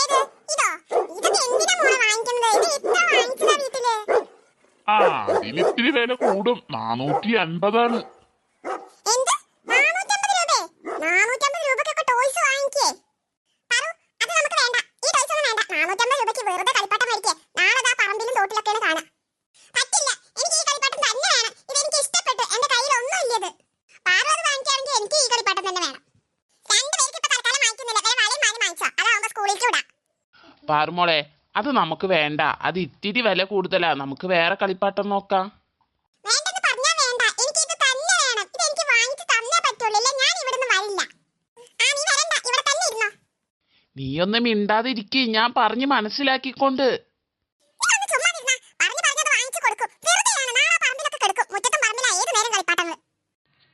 ഏത്? ഇതോ? എന്തിനാ വാങ്ങിക്കുന്നത്? ആ അതിലിത്തിരി വില കൂടും. നാനൂറ്റി അൻപതാണ്. പാറുമോളെ അത് നമുക്ക് വേണ്ട. അത് ഇത്തിരി വില കൂടുതലാ. നമുക്ക് വേറെ കളിപ്പാട്ടം നോക്കാം. നീയൊന്ന് മിണ്ടാതിരിക്ക. ഞാൻ പറഞ്ഞ് മനസ്സിലാക്കിക്കൊണ്ട്.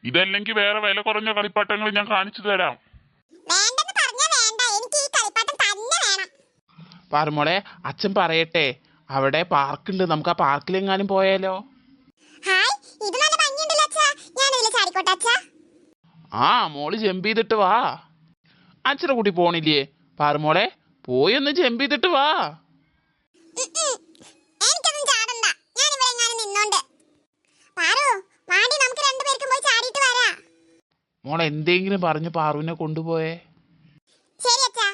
ഇതല്ലെങ്കിൽ വേറെ വില കുറഞ്ഞ കളിപ്പാട്ടങ്ങൾ ഞാൻ കാണിച്ചു തരാം. പാറുമോളെ അച്ഛൻ പറയട്ടെ. അവിടെ പാർക്കുണ്ട്. നമുക്ക് ആ പാർക്കിലെങ്ങാനും പോയാലോ. ഞാനിതിൽ ചാടിക്കോട്ടെ അച്ഛാ? ആ മോൾ ജമ്പ് ചെയ്തിട്ട് വാ. അച്ഛനെ കൂട്ടി പോണില്ലേ? പാറുമോളെ പോയി ഒന്ന് ജമ്പ് ചെയ്തിട്ട് വാ. മോളെ എങ്ങാനും എന്തെങ്കിലും പറഞ്ഞു പാറുവിനെ കൊണ്ടുപോയേ ശരി അച്ഛാ.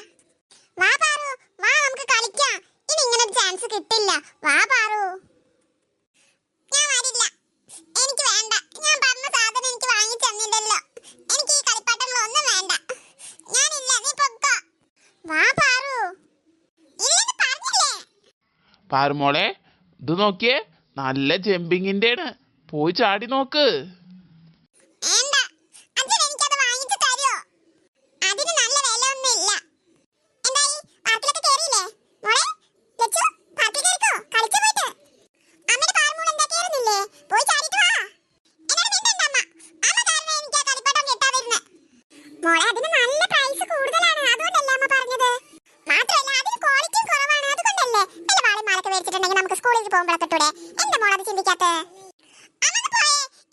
വാ പാറു, വാ നമുക്ക് കളിക്കാം. ഇനി ഇങ്ങനെ ഒരു ചാൻസ് കിട്ടില്ല. വാ പാറു. ഞാൻ വരില്ല. എനിക്ക് വേണ്ട. ഞാൻ പറഞ്ഞ സാധനം എനിക്ക് വാങ്ങി തന്നില്ലല്ലോ. എനിക്ക് ഈ കളിപ്പാട്ടങ്ങളൊന്നും വേണ്ട. ഞാനില്ല, നീ പൊക്കോ. വാ പാറു. ഇല്ലെന്ന് പറഞ്ഞില്ലേ? പാറുമോളെ ഇത് നോക്കിയേ നല്ല ജമ്പിങ്ങിന്റെ ആണ് പോയി ചാടി നോക്ക് മോളെ, അതിന് നല്ല പ്രൈസ് കൂടുതലാണ്. അതുകൊണ്ടല്ലേ അമ്മ പറഞ്ഞത്. മാത്രമല്ല, അതിന് ക്വാളിറ്റിയും കുറവാണ്. അതുകൊണ്ടല്ലേ. നല്ല വാളും മാലൊക്കെ മേടിച്ചിട്ടുണ്ടെങ്കിൽ നമുക്ക് സ്കൂളിൽ പോകുമ്പോഴൊക്കെ ഇട്ടൂടെ? എന്താ മോളെ അത് പോയേ.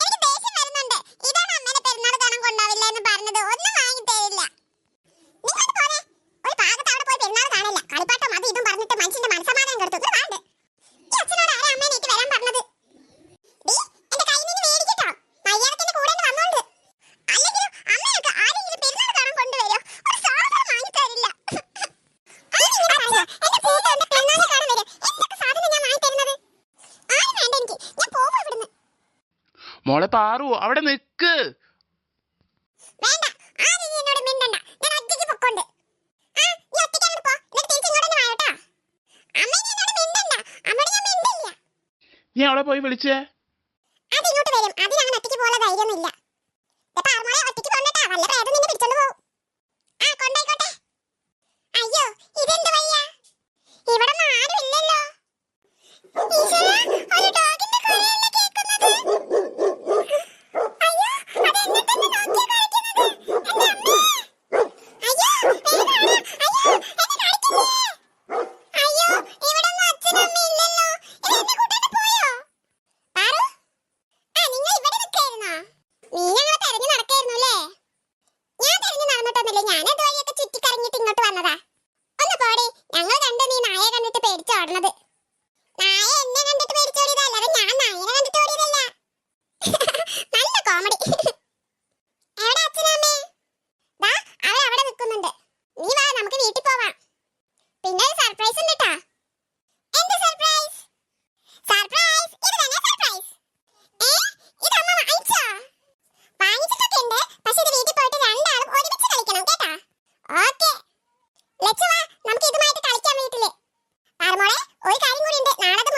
എനിക്ക് ദേഷ്യം വരുന്നുണ്ട്. ഇതാണ് അമ്മേനെ പെരുന്നാൾ കാണാൻ കൊണ്ടുപോവില്ല എന്ന് പറഞ്ഞത്. ഒന്ന് വാങ്ങി തരില്ല. നിങ്ങളൊന്ന് പോരെ. ഒരു ഭാഗത്ത് അവിടെ പോയി പെരുന്നാൾ കാണില്ല. കളിപ്പാട്ടം അതും ഇതും പറഞ്ഞിട്ട് മനുഷ്യന്റെ മനസ്സമാധാനം കെടുത്തു. ഇങ്ങട് വാണ്ട്. ഈ അച്ഛനോട് ആരാ അമ്മേനെ ഇട്ട് വരാൻ പറഞ്ഞത്? ഡീ, എന്റെ കയ്യിൽ നിന്ന് മേടിക്കട്ടോ. മര്യാദയ്ക്ക് എന്റെ കൂടെ ഒന്ന് വന്നോണ്ട്. അല്ലെങ്കിലും അമ്മയൊക്കെ ആരെങ്കിലും പെരുന്നാൾ കാണാൻ കൊണ്ടുവരോ? ഒരു സാധനം വാങ്ങി തരില്ല. അതിനിങ്ങനെ പറയാ. എന്റെ കൂട്ട് എന്റെ പെരുന്നാൾ കാണാൻ വരും. എന്തൊക്കെ സാധനം ഞാൻ വാങ്ങി തരുന്നത്? ആരും വേണ്ട എനിക്ക്. ഞാൻ പോകും ഇവിടുന്ന്. മോളെ പാറു അവിടെ നിക്ക് വേണ്ട ആരും നീ എന്നോട് മിണ്ടണ്ട ഞാൻ ഒറ്റയ്ക്ക് പൊക്കോണ്ട് ആ നീ ഒറ്റയ്ക്ക് അങ്ങോട്ട് പോ എന്നിട്ട് തിരിച്ച് ഇങ്ങോട്ട് തന്നെ വായോട്ടാ അമ്മ നീ എന്നോട് മിണ്ടണ്ട അമ്മയോട് ഞാൻ മിണ്ടില്ല നീ അവളെ പോയി വിളിച്ചേ അത് ഇങ്ങോട്ട് വരും അതിനങ്ങനെ ഒറ്റയ്ക്ക് പോകാനുള്ള ധൈര്യമൊന്നുമില്ല ഇപ്പൊ ആർമോളെ ഒറ്റയ്ക്ക് പോകണ്ടട്ടാ പാറു അവിടെ നിന്നെ പിടിച്ചോണ്ട് പോകും ആ വിളിച്ചേ അയ്യോ ഇതെന്ത് വയ്യ ഇവിടെ ആരും ഇല്ലല്ലോ ഈശ്വരാ, ഒരു ഡോഗിന്റെ കുരയല്ലേ കേൾക്കുന്നത് അയ്യോ അതെന്നെ തന്നെ നോക്കിയാ കളിക്കുന്നത് എന്റെ അമ്മേ അയ്യോ വേഗം അയ്യോ എന്നെ കാണിക്കല്ലേ അയ്യോ ഇവിടൊന്നും അച്ഛനും അമ്മയും ഇല്ലല്ലോ ഇത് എന്നെ കൂട്ടാണ്ട് പോയോ പാറു ആ നിങ്ങൾ ഇവിടെ നിൽക്കായിരുന്നോ നീ ഞങ്ങളെ തെരഞ്ഞു നടക്കായിരുന്നു അല്ലേ ഞാൻ തെരഞ്ഞു നടന്നിട്ടൊന്നുമില്ല ഞാൻ അതുവഴിയൊക്കെ ചുറ്റിക്കറങ്ങിയിട്ട് ഇങ്ങോട്ട് വന്നതാ. ഒന്ന് പോടി. ഞങ്ങൾ കണ്ട നീ നായയെ കണ്ടിട്ട് പേടിച്ചോടണത് നായ എന്നെ കണ്ടിട്ട് പേടിച്ചോടിയതാ അല്ലാതെ ഞാൻ നായനെ കണ്ടിട്ട് ഓടിയതല്ല. നല്ല കോമഡി എവിടെ അച്ഛനമ്മേ? ദാ അവൾ അവിടെ നിൽക്കുന്നുണ്ട്. നീ വാ നമുക്ക് വീട്ടിൽ പോവാം. പിന്നെ ഒരു സർപ്രൈസ് ഉണ്ട് ട്ടാ എന്ത് സർപ്രൈസ് സർപ്രൈസ് ഇത് തന്നെ സർപ്രൈസ് ഏ ഇത് അമ്മ വാങ്ങിച്ചോ വാങ്ങിച്ചിട്ടൊക്കെ ഉണ്ട് പക്ഷെ ഇത് വീട്ടിൽ പോയിട്ട് രണ്ടാളും ഒരുമിച്ച് കളിക്കണം കേട്ടാ ഓക്കെ ലച്ചു വാ നമുക്ക് ഇതുമായിട്ട് കളിക്കാം വീട്ടിൽ പാറമോളെ ഒരു കാര്യം കൂടി ഉണ്ട്. അത്